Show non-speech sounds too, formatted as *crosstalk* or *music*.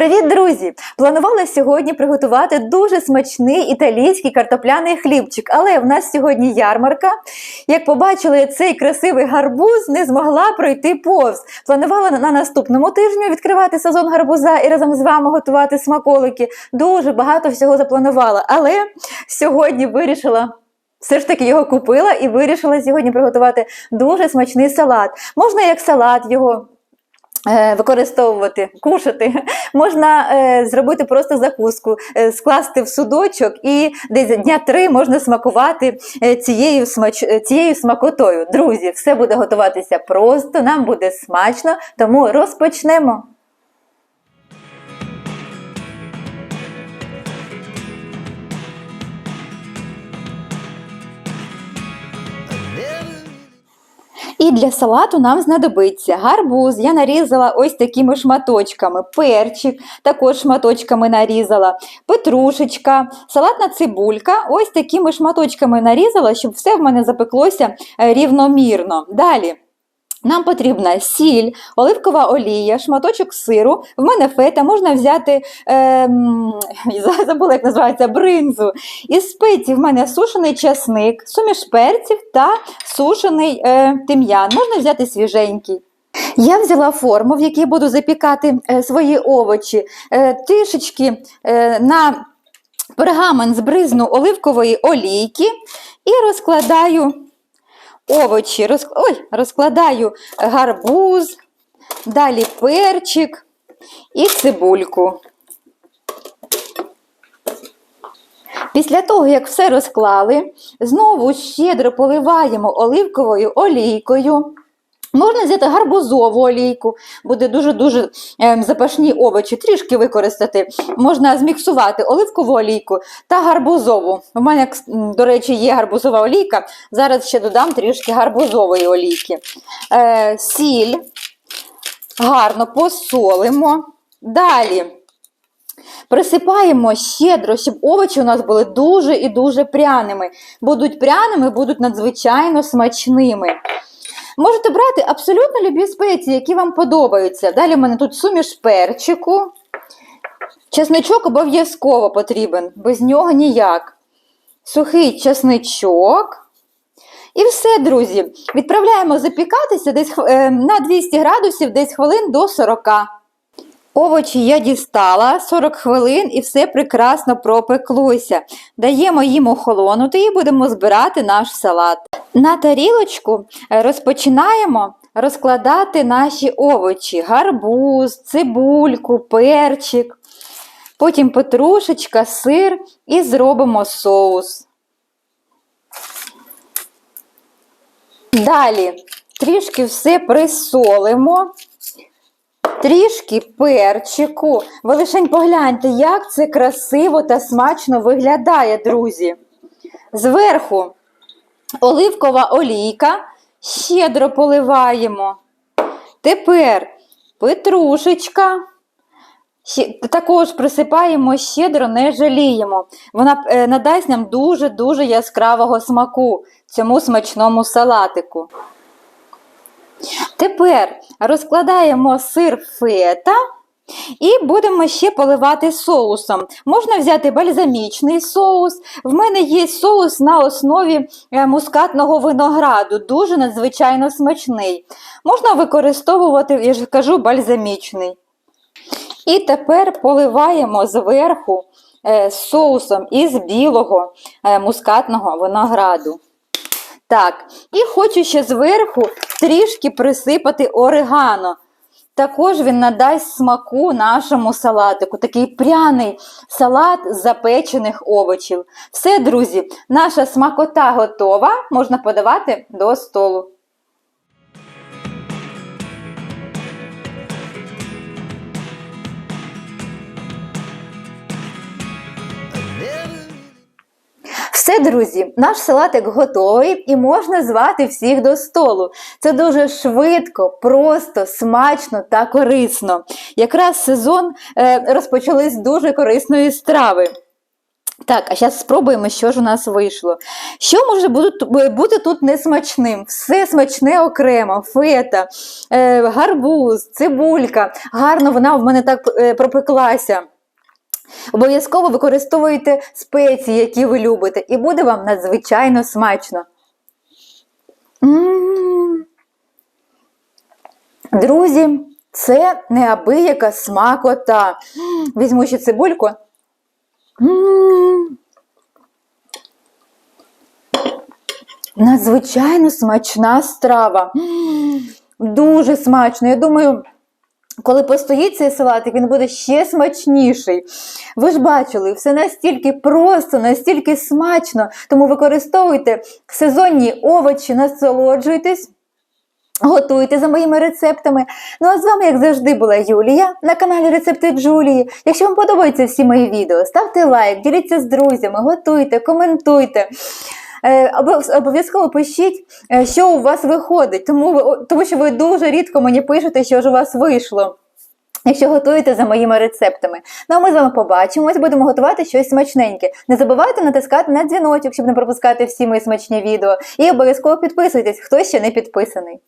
Привіт, друзі! Планувала сьогодні приготувати дуже смачний італійський картопляний хлібчик, але в нас сьогодні ярмарка. Як побачили цей красивий гарбуз, не змогла пройти повз. Планувала на наступному тижні відкривати сезон гарбуза і разом з вами готувати смаколики. Дуже багато всього запланувала, але сьогодні вирішила. Все ж таки його купила і вирішила сьогодні приготувати дуже смачний салат. Можна як салат його використовувати, кушати. Можна е, зробити просто закуску, е, скласти в судочок і десь дня три можна смакувати е, цією, смач... е, цією смакотою. Друзі, все буде готуватися просто, нам буде смачно, тому розпочнемо. І для салату нам знадобиться гарбуз. Я нарізала ось такими шматочками, перчик також шматочками нарізала, петрушечка, салатна цибулька. Ось такими шматочками нарізала, щоб все в мене запеклося е, рівномірно. Далі. Нам потрібна сіль, оливкова олія, шматочок сиру. В мене фета, можна взяти, *laughs* е, забула, як називається, бринзу. Із спецій в мене сушений часник, суміш перців та сушений е, тим'ян. Можна взяти свіженький. Я взяла форму, в якій буду запікати е, свої овочі, е, трішечки е, на пергамент збризну оливкової олійки і розкладаю овочі, роз... Ой, розкладаю гарбуз, далі перчик і цибульку. Після того, як все розклали, знову щедро поливаємо оливковою олійкою. Можна взяти гарбузову олійку, буде дуже-дуже е, запашні овочі, трішки використати. Можна зміксувати оливкову олійку та гарбузову. У мене, до речі, є гарбузова олійка. Зараз ще додам трішки гарбузової олійки. Е, Сіль, гарно посолимо. Далі присипаємо щедро, щоб овочі у нас були дуже і дуже пряними. Будуть пряними, будуть надзвичайно смачними. Можете брати абсолютно любі спеції, які вам подобаються. Далі в мене тут суміш перчику. Чесничок обов'язково потрібен, без нього ніяк. Сухий чесничок. І все, друзі. Відправляємо запікатися десь е, на 200 градусів, десь хвилин до 40. Овочі я дістала 40 хвилин і все прекрасно пропеклося. Даємо їм охолонути і будемо збирати наш салат. На тарілочку розпочинаємо розкладати наші овочі: гарбуз, цибульку, перчик, потім петрушечка, сир і зробимо соус. Далі трішки все присолимо. Трішки перчику. Ви лишень погляньте, як це красиво та смачно виглядає, друзі. Зверху оливкова олійка, щедро поливаємо. Тепер петрушечка. Також присипаємо щедро, не жаліємо. Вона е, надасть нам дуже-дуже яскравого смаку цьому смачному салатику. Тепер розкладаємо сир фета і будемо ще поливати соусом. Можна взяти бальзамічний соус. В мене є соус на основі е, мускатного винограду, дуже надзвичайно смачний. Можна використовувати, я ж кажу, бальзамічний. І тепер поливаємо зверху е, соусом із білого е, мускатного винограду. Так, і хочу ще зверху трішки присипати орегано. Також він надасть смаку нашому салатику. Такий пряний салат з запечених овочів. Все, друзі, наша смакота готова, можна подавати до столу. Все, друзі, наш салатик готовий і можна звати всіх до столу. Це дуже швидко, просто, смачно та корисно. Якраз сезон е, розпочали з дуже корисної страви. Так, а зараз спробуємо, що ж у нас вийшло. Що може бути, тут несмачним? Все смачне окремо, фета, е, гарбуз, цибулька. Гарно вона в мене так е, пропеклася. Обов'язково використовуйте спеції, які ви любите, і буде вам надзвичайно смачно. Друзі, це неабияка смакота. Візьму ще цибульку. Надзвичайно смачна страва. Дуже смачно. Я думаю, коли постоїть цей салатик, він буде ще смачніший. Ви ж бачили, все настільки просто, настільки смачно. Тому використовуйте сезонні овочі, насолоджуйтесь. Готуйте за моїми рецептами. Ну а з вами, як завжди, була Юлія на каналі Рецепти Джулії. Якщо вам подобаються всі мої відео, ставте лайк, діліться з друзями, готуйте, коментуйте. Е, обов- Обов'язково пишіть, е, що у вас виходить, тому, тому що ви дуже рідко мені пишете, що ж у вас вийшло. Якщо готуєте за моїми рецептами. Ну а ми з вами побачимось, будемо готувати щось смачненьке. Не забувайте натискати на дзвіночок, щоб не пропускати всі мої смачні відео. І обов'язково підписуйтесь, хто ще не підписаний.